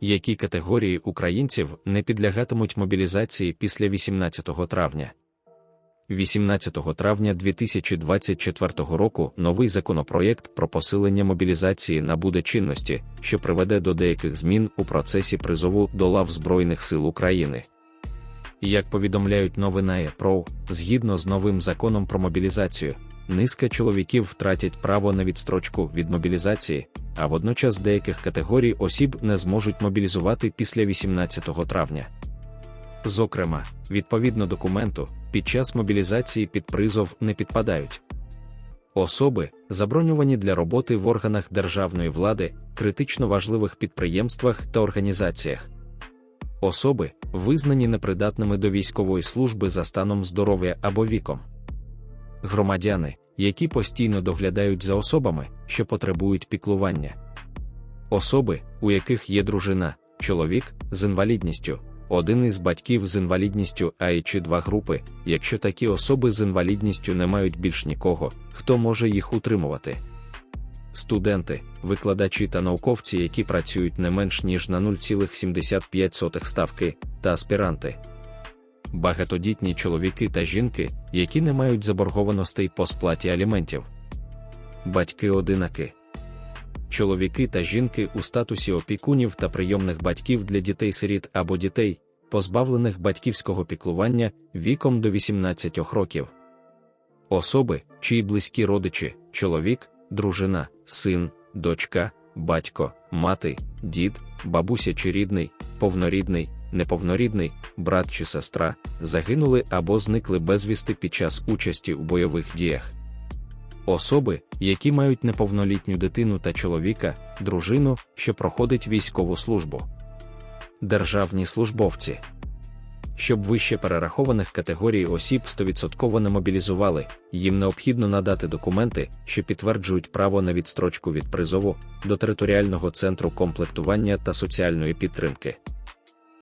які категорії українців не підлягатимуть мобілізації після 18 травня. 18 травня 2024 року новий законопроєкт про посилення мобілізації набуде чинності, що приведе до деяких змін у процесі призову до лав Збройних сил України. Як повідомляють новини ПРО, згідно з новим законом про мобілізацію, низка чоловіків втратять право на відстрочку від мобілізації, а водночас деяких категорій осіб не зможуть мобілізувати після 18 травня. Зокрема, відповідно документу, під час мобілізації під призов не підпадають. Особи, заброньовані для роботи в органах державної влади, критично важливих підприємствах та організаціях, особи, визнані непридатними до військової служби за станом здоров'я або віком, громадяни, які постійно доглядають за особами, що потребують піклування, особи, у яких є дружина, чоловік з інвалідністю один із батьків з інвалідністю А і чи два групи, якщо такі особи з інвалідністю не мають більш нікого, хто може їх утримувати. Студенти, викладачі та науковці, які працюють не менш ніж на 0,75 ставки, та аспіранти. Багатодітні чоловіки та жінки, які не мають заборгованостей по сплаті аліментів. Батьки-одинаки чоловіки та жінки у статусі опікунів та прийомних батьків для дітей-сиріт або дітей, позбавлених батьківського піклування віком до 18 років. Особи, чиї близькі родичі, чоловік, дружина, син, дочка, батько, мати, дід, бабуся чи рідний, повнорідний, неповнорідний, брат чи сестра, загинули або зникли безвісти під час участі у бойових діях. Особи, які мають неповнолітню дитину та чоловіка, дружину, що проходить військову службу. Державні службовці. Щоб вище перерахованих категорій осіб 100% не мобілізували, їм необхідно надати документи, що підтверджують право на відстрочку від призову до територіального центру комплектування та соціальної підтримки.